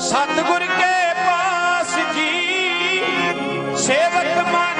ਸਤਗੁਰ ਕੇ ਪਾਸ ਜੀ ਸੇਵਕ ਮਾ